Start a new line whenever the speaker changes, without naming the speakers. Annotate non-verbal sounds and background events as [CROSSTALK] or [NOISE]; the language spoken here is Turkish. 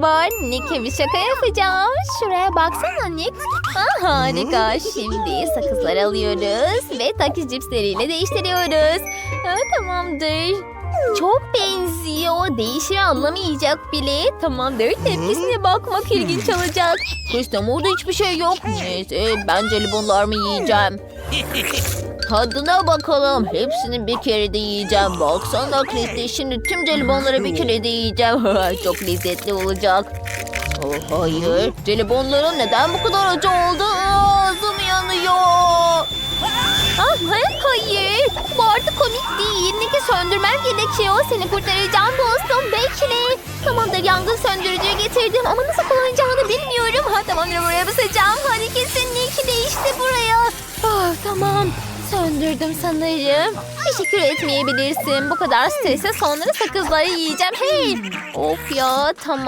var. Nick'e bir şaka yapacağım. Şuraya baksana Nick. Ah, harika. Şimdi sakızlar alıyoruz ve takı cipsleriyle değiştiriyoruz. Ha, tamamdır. Çok benziyor. Değişir anlamayacak bile. Tamamdır. Tepkisine bakmak ilginç olacak. Kristem orada hiçbir şey yok. Neyse ben jelibonlarımı yiyeceğim. [LAUGHS] Tadına bakalım. Hepsini bir kere de yiyeceğim. Baksana Kristi şimdi tüm jelibonları bir kere de yiyeceğim. [LAUGHS] Çok lezzetli olacak. Oh, hayır. Jelibonların neden bu kadar acı oldu? Ağzım yanıyor. Ah, hayır. Bu artık komik değil. Nick'i söndürmem gerekiyor. Seni kurtaracağım dostum. Bekle. Tamamdır yangın söndürücüyü getirdim ama nasıl kullanacağını bilmiyorum. Ha tamamdır buraya basacağım. Hadi kesin Nick de işte buraya. Ah, tamam. Söndürdüm sanırım. Teşekkür etmeyebilirsin. Bu kadar strese sonra sakızları yiyeceğim. Hey! Of ya tamam.